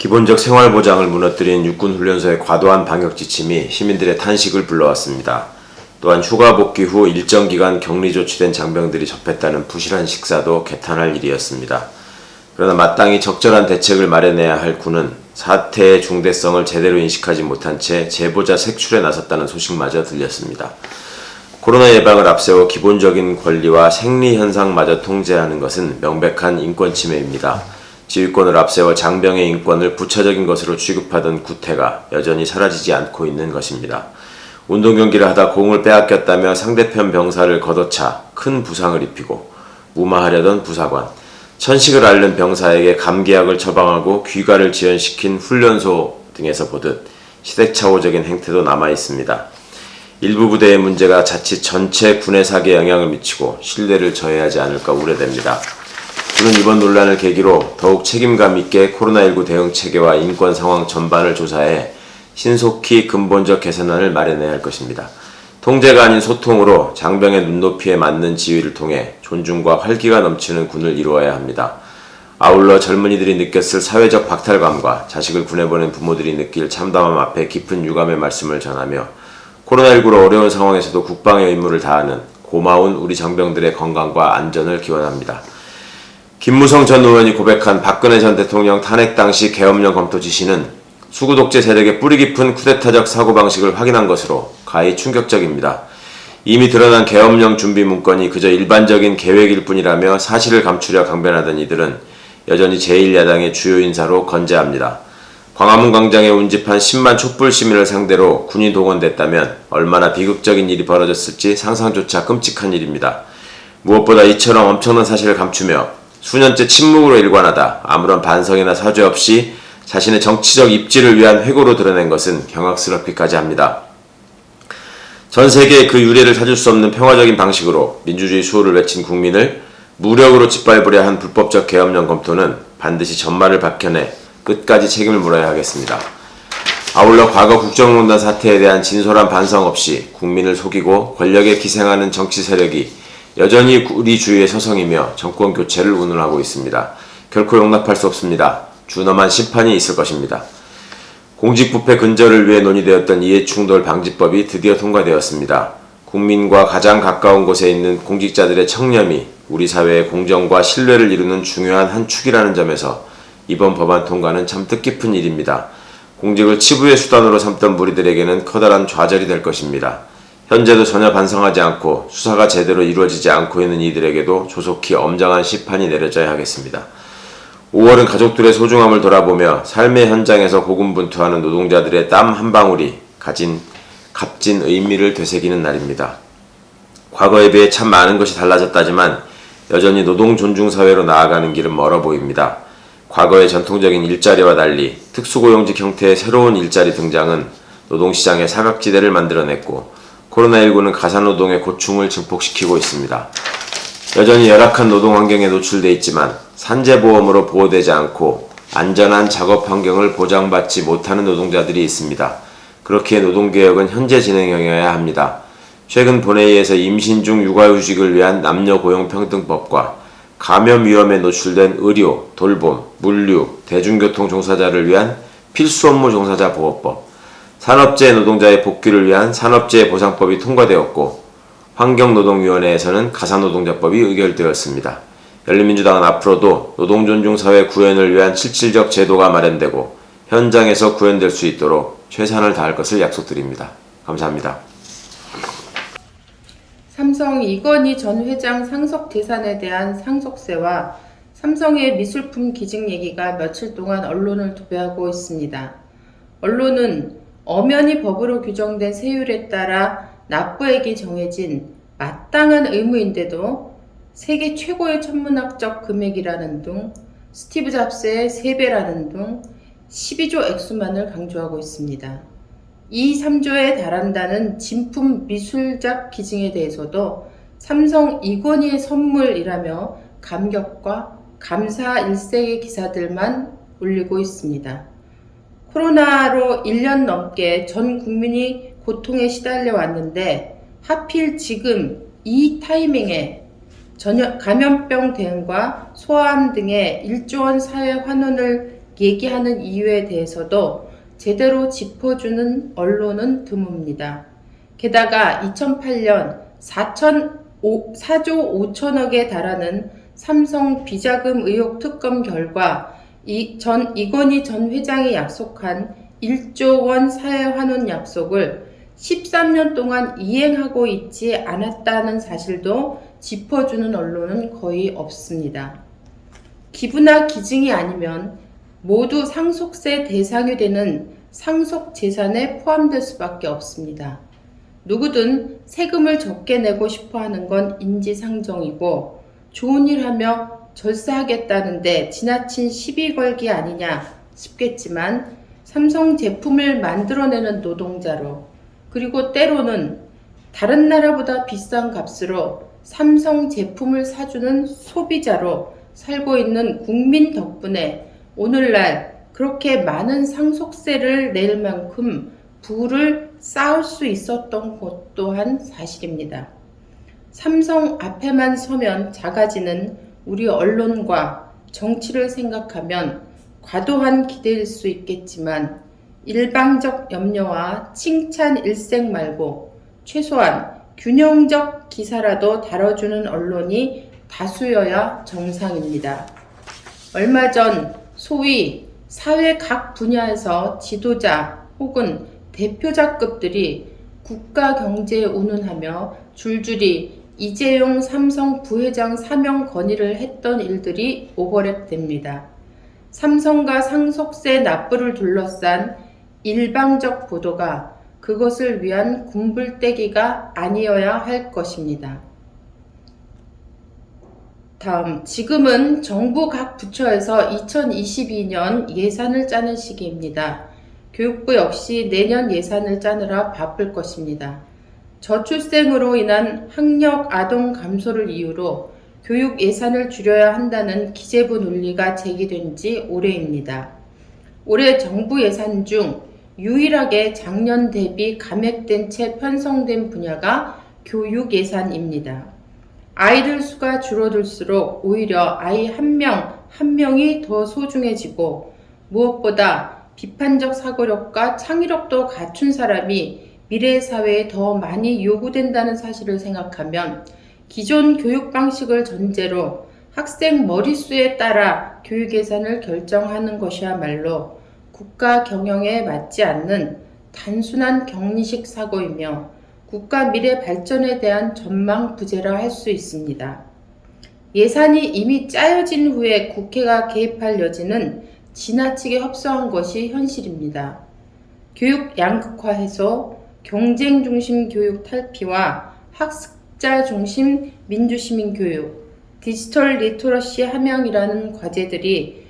기본적 생활 보장을 무너뜨린 육군 훈련소의 과도한 방역 지침이 시민들의 탄식을 불러왔습니다. 또한 휴가 복귀 후 일정 기간 격리 조치된 장병들이 접했다는 부실한 식사도 개탄할 일이었습니다. 그러나 마땅히 적절한 대책을 마련해야 할 군은 사태의 중대성을 제대로 인식하지 못한 채 제보자 색출에 나섰다는 소식마저 들렸습니다. 코로나 예방을 앞세워 기본적인 권리와 생리 현상마저 통제하는 것은 명백한 인권 침해입니다. 지휘권을 앞세워 장병의 인권을 부차적인 것으로 취급하던 구태가 여전히 사라지지 않고 있는 것입니다. 운동 경기를 하다 공을 빼앗겼다며 상대편 병사를 걷어차 큰 부상을 입히고 무마하려던 부사관, 천식을 앓는 병사에게 감기약을 처방하고 귀가를 지연시킨 훈련소 등에서 보듯 시대착오적인 행태도 남아 있습니다. 일부 부대의 문제가 자칫 전체 군의 사기에 영향을 미치고 신뢰를 저해하지 않을까 우려됩니다. 군은 이번 논란을 계기로 더욱 책임감 있게 코로나19 대응 체계와 인권 상황 전반을 조사해 신속히 근본적 개선안을 마련해야 할 것입니다. 통제가 아닌 소통으로 장병의 눈높이에 맞는 지휘를 통해 존중과 활기가 넘치는 군을 이루어야 합니다. 아울러 젊은이들이 느꼈을 사회적 박탈감과 자식을 군에 보낸 부모들이 느낄 참담함 앞에 깊은 유감의 말씀을 전하며 코로나19로 어려운 상황에서도 국방의 의무를 다하는 고마운 우리 장병들의 건강과 안전을 기원합니다. 김무성 전 의원이 고백한 박근혜 전 대통령 탄핵 당시 계엄령 검토 지시는 수구 독재 세력의 뿌리 깊은 쿠데타적 사고방식을 확인한 것으로 가히 충격적입니다. 이미 드러난 계엄령 준비 문건이 그저 일반적인 계획일 뿐이라며 사실을 감추려 강변하던 이들은 여전히 제1야당의 주요 인사로 건재합니다. 광화문 광장에 운집한 10만 촛불 시민을 상대로 군이 동원됐다면 얼마나 비극적인 일이 벌어졌을지 상상조차 끔찍한 일입니다. 무엇보다 이처럼 엄청난 사실을 감추며 수년째 침묵으로 일관하다 아무런 반성이나 사죄 없이 자신의 정치적 입지를 위한 회고로 드러낸 것은 경악스럽기까지 합니다. 전 세계의 그 유례를 찾을 수 없는 평화적인 방식으로 민주주의 수호를 외친 국민을 무력으로 짓밟으려 한 불법적 계엄령 검토는 반드시 전말을 밝혀내 끝까지 책임을 물어야 하겠습니다. 아울러 과거 국정농단 사태에 대한 진솔한 반성 없이 국민을 속이고 권력에 기생하는 정치 세력이 여전히 우리 주위에 서성이며 정권 교체를 운운하고 있습니다. 결코 용납할 수 없습니다. 준엄한 심판이 있을 것입니다. 공직부패 근절을 위해 논의되었던 이해충돌 방지법이 드디어 통과되었습니다. 국민과 가장 가까운 곳에 있는 공직자들의 청렴이 우리 사회의 공정과 신뢰를 이루는 중요한 한 축이라는 점에서 이번 법안 통과는 참 뜻깊은 일입니다. 공직을 치부의 수단으로 삼던 무리들에게는 커다란 좌절이 될 것입니다. 현재도 전혀 반성하지 않고 수사가 제대로 이루어지지 않고 있는 이들에게도 조속히 엄정한 심판이 내려져야 하겠습니다. 5월은 가족들의 소중함을 돌아보며 삶의 현장에서 고군분투하는 노동자들의 땀 한 방울이 가진 값진 의미를 되새기는 날입니다. 과거에 비해 참 많은 것이 달라졌다지만 여전히 노동 존중 사회로 나아가는 길은 멀어 보입니다. 과거의 전통적인 일자리와 달리 특수고용직 형태의 새로운 일자리 등장은 노동시장의 사각지대를 만들어냈고 코로나19는 가사노동의 고충을 증폭시키고 있습니다. 여전히 열악한 노동 환경에 노출돼 있지만 산재보험으로 보호되지 않고 안전한 작업 환경을 보장받지 못하는 노동자들이 있습니다. 그렇기에 노동개혁은 현재 진행형이어야 합니다. 최근 본회의에서 임신 중 육아휴직을 위한 남녀고용평등법과 감염 위험에 노출된 의료, 돌봄, 물류, 대중교통 종사자를 위한 필수 업무 종사자 보호법, 산업재해 노동자의 복귀를 위한 산업재해 보상법이 통과되었고 환경노동위원회에서는 가사노동자법이 의결되었습니다. 열린민주당은 앞으로도 노동존중사회 구현을 위한 실질적 제도가 마련되고 현장에서 구현될 수 있도록 최선을 다할 것을 약속드립니다. 감사합니다. 삼성 이건희 전 회장 상속 재산에 대한 상속세와 삼성의 미술품 기증 얘기가 며칠 동안 언론을 도배하고 있습니다. 언론은 엄연히 법으로 규정된 세율에 따라 납부액이 정해진 마땅한 의무인데도 세계 최고의 천문학적 금액이라는 등 스티브 잡스의 3배라는 등 12조 액수만을 강조하고 있습니다. 이 3조에 달한다는 진품 미술작 기증에 대해서도 삼성 이권희의 선물이라며 감격과 감사 일색의 기사들만 올리고 있습니다. 코로나로 1년 넘게 전 국민이 고통에 시달려 왔는데 하필 지금 이 타이밍에 전염, 감염병 대응과 소아암 등의 1조 원 사회 환원을 얘기하는 이유에 대해서도 제대로 짚어주는 언론은 드뭅니다. 게다가 2008년 4천 4조 5천억에 달하는 삼성 비자금 의혹 특검 결과 이 전 이건희 전 회장이 약속한 1조 원 사회 환원 약속을 13년 동안 이행하고 있지 않았다는 사실도 짚어주는 언론은 거의 없습니다. 기부나 기증이 아니면 모두 상속세 대상이 되는 상속 재산에 포함될 수밖에 없습니다. 누구든 세금을 적게 내고 싶어 하는 건 인지상정이고 좋은 일 하며 절세하겠다는데 지나친 시비 걸기 아니냐 싶겠지만 삼성 제품을 만들어내는 노동자로 그리고 때로는 다른 나라보다 비싼 값으로 삼성 제품을 사주는 소비자로 살고 있는 국민 덕분에 오늘날 그렇게 많은 상속세를 낼 만큼 부를 쌓을 수 있었던 것 또한 사실입니다. 삼성 앞에만 서면 작아지는 우리 언론과 정치를 생각하면 과도한 기대일 수 있겠지만 일방적 염려와 칭찬 일색 말고 최소한 균형적 기사라도 다뤄주는 언론이 다수여야 정상입니다. 얼마 전 소위 사회 각 분야에서 지도자 혹은 대표자급들이 국가 경제에 운운하며 줄줄이 이재용 삼성 부회장 사명 건의를 했던 일들이 오버랩됩니다. 삼성과 상속세 납부를 둘러싼 일방적 보도가 그것을 위한 군불대기가 아니어야 할 것입니다. 다음, 지금은 정부 각 부처에서 2022년 예산을 짜는 시기입니다. 교육부 역시 내년 예산을 짜느라 바쁠 것입니다. 저출생으로 인한 학력 아동 감소를 이유로 교육 예산을 줄여야 한다는 기재부 논리가 제기된 지 오래입니다. 올해 정부 예산 중 유일하게 작년 대비 감액된 채 편성된 분야가 교육 예산입니다. 아이들 수가 줄어들수록 오히려 아이 한 명, 한 명이 더 소중해지고 무엇보다 비판적 사고력과 창의력도 갖춘 사람이 미래 사회에 더 많이 요구된다는 사실을 생각하면 기존 교육 방식을 전제로 학생 머릿수에 따라 교육 예산을 결정하는 것이야말로 국가 경영에 맞지 않는 단순한 격리식 사고이며 국가 미래 발전에 대한 전망 부재라 할 수 있습니다. 예산이 이미 짜여진 후에 국회가 개입할 여지는 지나치게 협소한 것이 현실입니다. 교육 양극화 해소, 경쟁 중심 교육 탈피와 학습자 중심 민주시민 교육, 디지털 리터러시 함양이라는 과제들이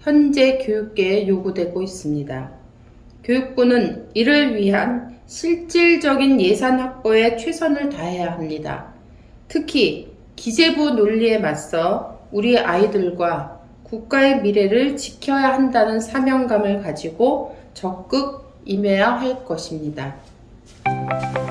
현재 교육계에 요구되고 있습니다. 교육부는 이를 위한 실질적인 예산 확보에 최선을 다해야 합니다. 특히 기재부 논리에 맞서 우리 아이들과 국가의 미래를 지켜야 한다는 사명감을 가지고 적극 임해야 할 것입니다. Música